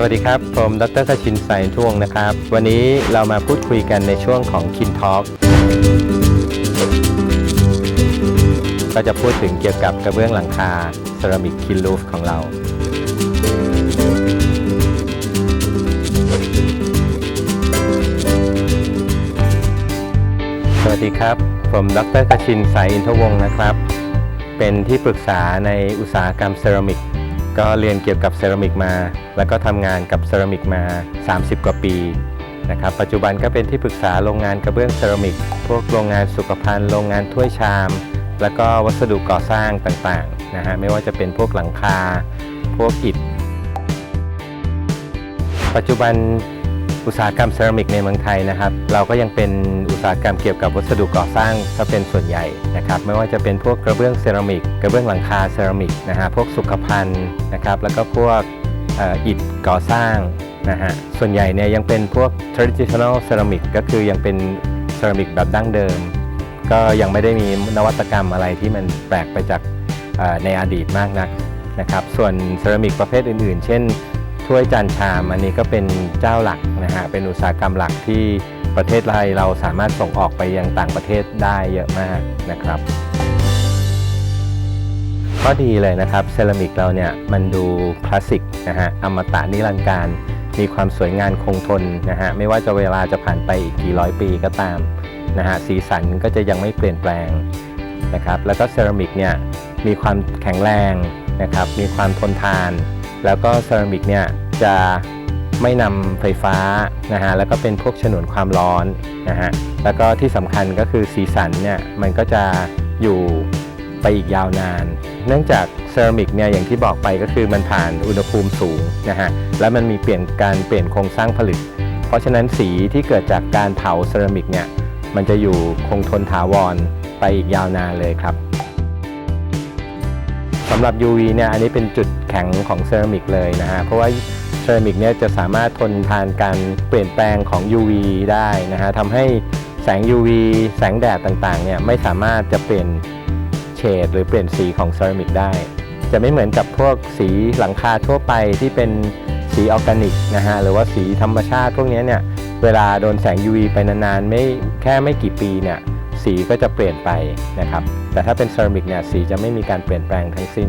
สวัสดีครับ ผมดรคชินไซน์ท่วงนะครับ วันนี้เรามาพูดคุยกันในช่วงของ Kin Talk ก็จะพูดถึงเกี่ยวกับกระเบื้องหลังคาเซรามิกคินลูฟของเรา สวัสดีครับ ผมดรคชินไซน์อินทวงศ์นะครับ เป็นที่ปรึกษาในอุตสาหกรรมเซรามิก ก็เรียนเกี่ยวกับเซรามิกมา แล้วก็ทำงานกับเซรามิกมา 30 กว่าปีนะครับปัจจุบันก็เป็นที่ปรึกษาโรงงานกระเบื้องเซรามิก พวกโรงงานสุขภัณฑ์ โรงงานถ้วยชาม แล้วก็วัสดุก่อสร้างต่างๆนะฮะไม่ว่าจะเป็นพวกหลังคา พวกอิฐ ปัจจุบันอุตสาหกรรมเซรามิกในเมืองไทยนะครับ เราก็ยังเป็น อุตสาหกรรมเกี่ยวกับวัสดุก่อสร้างซะเป็นส่วนใหญ่นะครับไม่ว่าจะเป็นพวกกระเบื้องเซรามิกกระเบื้องหลังคาเซรามิกนะฮะพวกสุขภัณฑ์นะครับแล้วก็พวกอิฐก่อสร้างนะฮะส่วนใหญ่เนี่ยยังเป็นพวก traditional ceramic ก็คือยังเป็นเซรามิกแบบดั้งเดิม ก็ยังไม่ได้มีนวัตกรรมอะไรที่มันแปลกไปจากในอดีตมากนักนะครับส่วนเซรามิกประเภทอื่น ๆ เช่นถ้วยจานชามอันนี้ก็เป็นเจ้าหลักนะฮะเป็นอุตสาหกรรมหลักที่ ประเทศไทยเราสามารถส่งออกไปยังต่างประเทศได้เยอะมากนะครับข้อดีเลยนะครับเซรามิกเราเนี่ยมันดูคลาสสิกนะฮะอมตะนิรันดร์การ มีความสวยงามคงทนนะฮะไม่ว่าจะเวลาจะผ่านไปอีกกี่ร้อยปีก็ตามนะฮะสีสันก็จะยังไม่เปลี่ยนแปลงนะครับแล้วก็เซรามิกเนี่ยมีความแข็งแรงนะครับมีความทนทาน แล้วก็เซรามิกเนี่ยจะ ไม่นำไฟฟ้านะฮะแล้วก็เป็นพวกฉนวนความร้อนนะฮะแล้วก็ที่สำคัญก็คือสีสันเนี่ยมันก็จะอยู่ไปอีกยาวนาน เนื่องจากเซรามิกเนี่ยอย่างที่บอกไปก็คือมันผ่านอุณหภูมิสูงนะฮะแล้วมันมีเปลี่ยนการเปลี่ยนโครงสร้างผลึก เพราะฉะนั้นสีที่เกิดจากการเผาเซรามิกเนี่ยมันจะอยู่คงทนถาวรไปอีกยาวนานเลยครับสำหรับ UV เนี่ยอันนี้เป็นจุดแข็งของเซรามิกเลยนะฮะเพราะว่า ซรามิกเนี่ยจะสามารถทนทานการเปลี่ยนแปลงของ UV ได้นะฮะทำให้แสง UV แสงแดดต่างๆเนี่ยไม่สามารถจะเปลี่ยนเฉดหรือเปลี่ยนสีของเซรามิกได้ จะไม่เหมือนกับพวกสีหลังคาทั่วไปที่เป็นสีออร์แกนิกนะฮะหรือว่าสีธรรมชาติพวกเนี้ยเนี่ยเวลาโดนแสง UV ไปนานๆไม่แค่ไม่กี่ปีเนี่ยสีก็จะเปลี่ยนไปนะครับ แต่ถ้าเป็นเซรามิกเนี่ยสีจะไม่มีการเปลี่ยนแปลงทั้งสิ้น